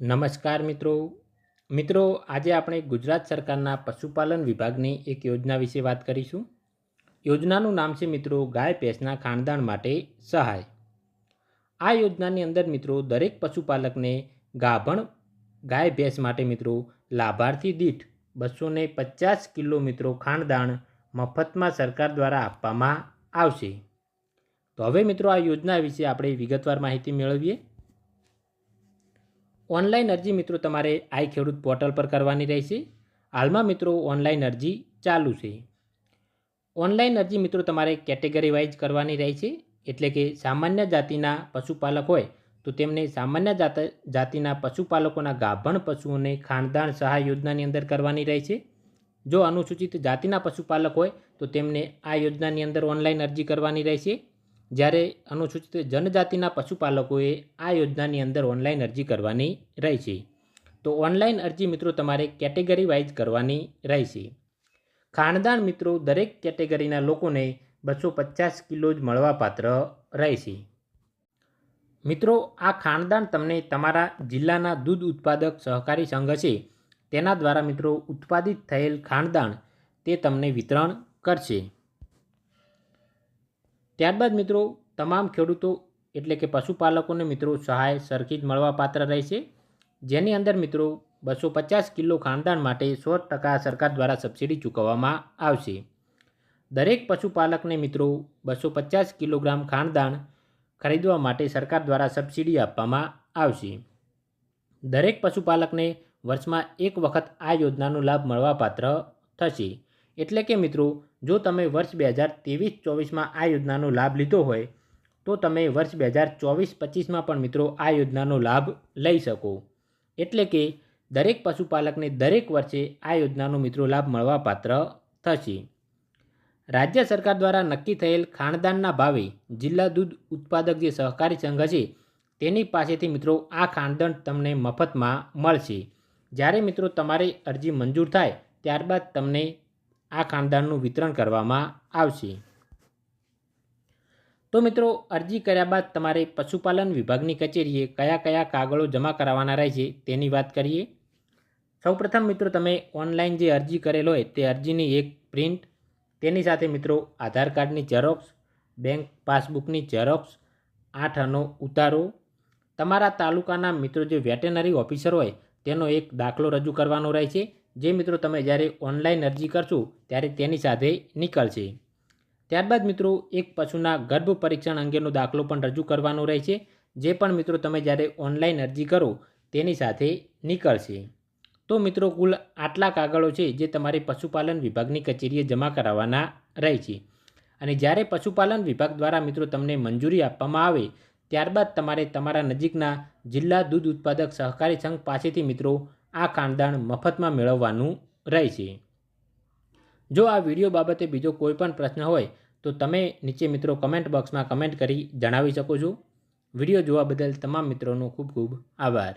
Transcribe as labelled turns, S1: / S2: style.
S1: નમસ્કાર મિત્રો. મિત્રો, આજે આપણે ગુજરાત સરકારના પશુપાલન વિભાગની એક યોજના વિશે વાત કરીશું. યોજનાનું નામ છે મિત્રો, ગાય ભેંસના ખાનદાન માટે સહાય. આ યોજનાની અંદર મિત્રો, દરેક પશુપાલકને ગાભણ ગાય ભેંસ માટે મિત્રો, લાભાર્થી દીઠ બસો ને પચાસ કિલો મિત્રો ખાણદાણ મફતમાં સરકાર દ્વારા આપવામાં આવશે. તો હવે મિત્રો, આ યોજના વિશે આપણે વિગતવાર માહિતી મેળવીએ. ઓનલાઈન અરજી મિત્રો તમારે આઈ ખેડૂત પોર્ટલ પર કરવાની રહેશે. હાલમાં મિત્રો ઓનલાઈન અરજી ચાલુ છે. ઓનલાઈન અરજી મિત્રો તમારે કેટેગરી વાઇઝ કરવાની રહેશે. એટલે કે સામાન્ય જાતિના પશુપાલક હોય તો તેમને સામાન્ય જાત, જાતિના પશુપાલકોના ગાભણ પશુઓને ખાનદાન સહાય યોજનાની અંદર કરવાની રહેશે. જો અનુસૂચિત જાતિના પશુપાલક હોય તો તેમને આ યોજનાની અંદર ઓનલાઈન અરજી કરવાની રહેશે. જ્યારે અનુસૂચિત જનજાતિના પશુપાલકોએ આ યોજનાની અંદર ઓનલાઈન અરજી કરવાની રહેશે. તો ઓનલાઈન અરજી મિત્રો તમારે કેટેગરી વાઇઝ કરવાની રહેશે. ખાનદાન મિત્રો દરેક કેટેગરીના લોકોને બસો પચાસ કિલો જ મળવાપાત્ર રહેશે. મિત્રો, આ ખાનદાન તમને તમારા જિલ્લાના દૂધ ઉત્પાદક સહકારી સંઘ છે, તેના દ્વારા મિત્રો ઉત્પાદિત થયેલ ખાનદાન તે તમને વિતરણ કરશે. ત્યારબાદ મિત્રો, તમામ ખેડૂતો એટલે કે પશુપાલકોને મિત્રો સહાય સરખી જ મળવાપાત્ર રહેશે. જેની અંદર મિત્રો બસો પચાસ કિલો ખાનદાન માટે સો ટકા સરકાર દ્વારા સબસિડી ચૂકવવામાં આવશે. દરેક પશુપાલકને મિત્રો બસો પચાસ કિલોગ્રામ ખાનદાન ખરીદવા માટે સરકાર દ્વારા સબસિડી આપવામાં આવશે. દરેક પશુપાલકને વર્ષમાં એક વખત આ યોજનાનો લાભ મળવાપાત્ર થશે. એટલે કે મિત્રો, જો તમે વર્ષ બે હજાર ત્રેવીસ ચોવીસમાં આ યોજનાનો લાભ લીધો હોય, તો તમે વર્ષ બે હજાર ચોવીસ પચીસમાં પણ મિત્રો આ યોજનાનો લાભ લઈ શકો. એટલે કે દરેક પશુપાલકને દરેક વર્ષે આ યોજનાનો મિત્રો લાભ મળવાપાત્ર થશે. રાજ્ય સરકાર દ્વારા નક્કી થયેલ ખાણદાનના ભાવે જિલ્લા દૂધ ઉત્પાદક જે સહકારી સંઘ છે, તેની પાસેથી મિત્રો આ ખાણદાન તમને મફતમાં મળશે. જ્યારે મિત્રો તમારી અરજી મંજૂર થાય, ત્યારબાદ તમને આ ખાનદાનનું વિતરણ કરવામાં આવશે. તો મિત્રો, અરજી કર્યા બાદ તમારે પશુપાલન વિભાગની કચેરીએ કયા કયા કાગળો જમા કરાવવાના રહેશે તેની વાત કરીએ. સૌપ્રથમ મિત્રો, તમે ઓનલાઈન જે અરજી કરેલ હોય તે અરજીની એક પ્રિન્ટ, તેની સાથે મિત્રો આધાર કાર્ડની ઝેરોક્સ, બેંક પાસબુકની ઝેરોક્સ આઠ અનો ઉતારો. તમારા તાલુકાના મિત્રો જે વેટેનરી ઓફિસર હોય તેનો એક દાખલો રજૂ કરવાનો રહેશે. જે મિત્રો તમે જ્યારે ઓનલાઈન અરજી કરશો, ત્યારે તેની સાથે નીકળશે. ત્યારબાદ મિત્રો, એક પશુના ગર્ભ પરીક્ષણ અંગેનો દાખલો પણ રજૂ કરવાનો રહેશે, જે પણ મિત્રો તમે જ્યારે ઓનલાઈન અરજી કરો, તેની સાથે નીકળશે. તો મિત્રો, કુલ આટલા કાગળો છે, જે તમારે પશુપાલન વિભાગની કચેરીએ જમા કરાવવાના રહે છે અને જ્યારે પશુપાલન વિભાગ દ્વારા મિત્રો તમને મંજૂરી આપવામાં આવે, ત્યારબાદ તમારે તમારા નજીકના જિલ્લા દૂધ ઉત્પાદક સહકારી સંઘ પાસેથી મિત્રો આ ખાનદાન મફતમાં મેળવવાનું રહેશે જો આ વીડિયો બાબતે બીજો કોઈ પણ પ્રશ્ન હોય, તો તમે નીચે મિત્રો કમેન્ટ બોક્સમાં કમેન્ટ કરી જણાવી શકો છો. વીડિયો જોવા બદલ તમામ મિત્રોનો ખૂબ ખૂબ આભાર.